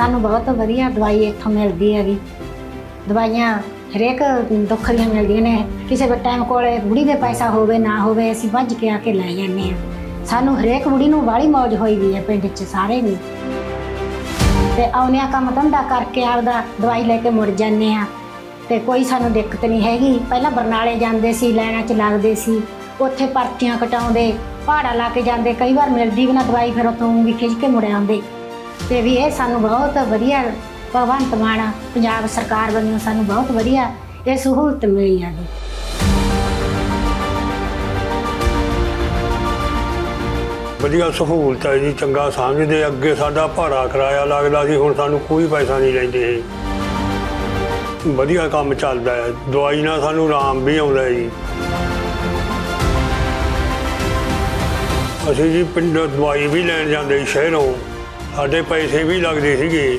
ਸਾਨੂੰ ਬਹੁਤ ਵਧੀਆ ਦਵਾਈ ਇੱਥੋਂ ਮਿਲਦੀ ਹੈਗੀ। ਦਵਾਈਆਂ ਹਰੇਕ ਦੁੱਖ ਦੀਆਂ ਮਿਲਦੀਆਂ ਨੇ। ਕਿਸੇ ਵੀ ਟਾਈਮ ਕੋਲੇ ਬੁੜੀ ਦੇ ਪੈਸਾ ਹੋਵੇ, ਨਾ ਹੋਵੇ, ਅਸੀਂ ਭੱਜ ਕੇ ਆ ਕੇ ਲੈ ਜਾਂਦੇ ਆ ਸਾਨੂੰ ਹਰੇਕ ਬੁੜੀ ਨੂੰ ਵਾਲੀ ਮੌਜ ਹੋਈ ਵੀ ਹੈ ਪਿੰਡ 'ਚ ਸਾਰੇ ਨੂੰ ਤੇ ਆਉਨੇ ਆ ਕੰਮ ਧੰਦਾ ਕਰਕੇ ਆਪਦਾ ਦਵਾਈ ਲੈ ਕੇ ਮੁੜ ਜਾਂਦੇ ਆ ਤੇ ਕੋਈ ਸਾਨੂੰ ਦਿੱਕਤ ਨਹੀਂ ਹੈਗੀ। ਪਹਿਲਾਂ ਬਰਨਾਲੇ ਜਾਂਦੇ ਸੀ ਲਾਈਨਾਂ 'ਚ ਲੱਗਦੇ ਸੀ। ਉੱਥੇ ਪਰਚੀਆਂ ਕਟਾਉਂਦੇ, ਪਹਾੜਾ ਲਾ ਕੇ ਜਾਂਦੇ। ਕਈ ਵਾਰ ਮਿਲਦੀ ਵੀ ਨਾ ਦਵਾਈ, ਫਿਰ ਉੱਥੋਂ ਵੀ ਖਿੱਚ ਕੇ ਮੁੜ ਆਉਂਦੇ। ਤੇ ਵੀ ਇਹ ਸਾਨੂੰ ਬਹੁਤ ਵਧੀਆ ਭਗਵੰਤ ਮਾਨ ਪੰਜਾਬ ਸਰਕਾਰ ਵੱਲੋਂ ਸਾਨੂੰ ਬਹੁਤ ਵਧੀਆ ਇਹ ਸਹੂਲਤ ਮਿਲੀ ਆ ਜੀ। ਵਧੀਆ ਸਹੂਲਤ ਹੈ ਜੀ, ਚੰਗਾ ਸਮਝਦੇ ਅੱਗੇ ਸਾਡਾ ਭਾੜਾ ਕਿਰਾਇਆ ਲੱਗਦਾ ਸੀ, ਹੁਣ ਸਾਨੂੰ ਕੋਈ ਪੈਸਾ ਨਹੀਂ ਲੈਂਦੇ ਇਹ। ਵਧੀਆ ਕੰਮ ਚੱਲਦਾ ਹੈ ਦਵਾਈ ਨਾਲ ਸਾਨੂੰ ਆਰਾਮ ਵੀ ਆਉਂਦਾ ਹੈ ਜੀ। ਅਸੀਂ ਜੀ ਪਿੰਡ ਦਵਾਈ ਵੀ ਲੈਣ ਜਾਂਦੇ ਸ਼ਹਿਰੋਂ। ਸਾਡੇ ਪੈਸੇ ਵੀ ਲੱਗਦੇ ਸੀਗੇ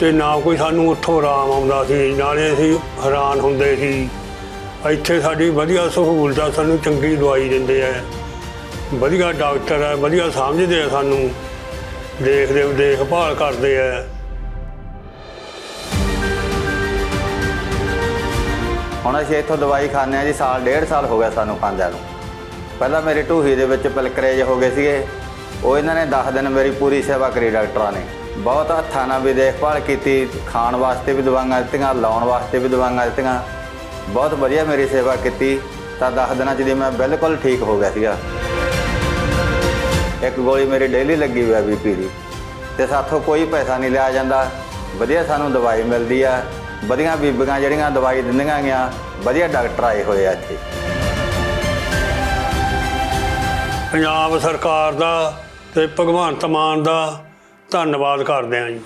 ਤੇ ਨਾ ਕੋਈ ਸਾਨੂੰ ਉੱਥੋਂ ਆਰਾਮ ਆਉਂਦਾ ਸੀ, ਨਾਲੇ ਅਸੀਂ ਹੈਰਾਨ ਹੁੰਦੇ ਸੀ। ਇੱਥੇ ਸਾਡੀ ਵਧੀਆ ਸਹੂਲਤ ਆ, ਸਾਨੂੰ ਚੰਗੀ ਦਵਾਈ ਦਿੰਦੇ ਆ। ਵਧੀਆ ਡਾਕਟਰ ਹੈ ਵਧੀਆ ਸਮਝਦੇ ਆ ਸਾਨੂੰ। ਦੇਖਦੇ, ਦੇਖਭਾਲ ਕਰਦੇ ਆ। ਹੁਣ ਅਸੀਂ ਇੱਥੋਂ ਦਵਾਈ ਖਾਂਦੇ ਆ ਜੀ, ਸਾਲ, ਡੇਢ ਸਾਲ ਹੋ ਗਿਆ ਸਾਨੂੰ ਖਾਂਦਿਆਂ ਨੂੰ। ਪਹਿਲਾਂ ਮੇਰੇ ਢੂਹੀ ਦੇ ਵਿੱਚ ਪਲਕਰੇਜ ਹੋ ਗਏ ਸੀਗੇ। ਉਹ ਇਹਨਾਂ ਨੇ 10 ਦਿਨ ਮੇਰੀ ਪੂਰੀ ਸੇਵਾ ਕਰੀ ਡਾਕਟਰਾਂ ਨੇ। ਬਹੁਤ ਹੱਥਾਂ ਨਾਲ ਵੀ ਦੇਖਭਾਲ ਕੀਤੀ, ਖਾਣ ਵਾਸਤੇ ਵੀ ਦਵਾਈਆਂ ਦਿੱਤੀਆਂ, ਲਾਉਣ ਵਾਸਤੇ ਵੀ ਦਵਾਈਆਂ ਦਿੱਤੀਆਂ। ਬਹੁਤ ਵਧੀਆ ਮੇਰੀ ਸੇਵਾ ਕੀਤੀ, ਤਾਂ 10 ਦਿਨਾਂ 'ਚ ਦੀ ਮੈਂ ਬਿਲਕੁਲ ਠੀਕ ਹੋ ਗਿਆ ਸੀਗਾ। ਇੱਕ ਗੋਲੀ ਮੇਰੀ ਡੇਲੀ ਲੱਗੀ ਹੋਈ ਆ ਬੀਪੀ ਦੀ, ਤੇ ਸਾਥੋਂ ਕੋਈ ਪੈਸਾ ਨਹੀਂ ਲਿਆ ਜਾਂਦਾ। ਵਧੀਆ ਸਾਨੂੰ ਦਵਾਈ ਮਿਲਦੀ ਆ, ਵਧੀਆ ਬੀਬੀਆਂ ਜਿਹੜੀਆਂ ਦਵਾਈ ਦਿੰਦੀਆਂ ਗੀਆਂ ਵਧੀਆ ਡਾਕਟਰ ਆਏ ਹੋਏ ਆ ਇੱਥੇ। ਪੰਜਾਬ ਸਰਕਾਰ ਦਾ ਤੇ ਭਗਵੰਤ ਮਾਨ ਦਾ ਧੰਨਵਾਦ ਕਰਦੇ ਹਾਂ ਜੀ।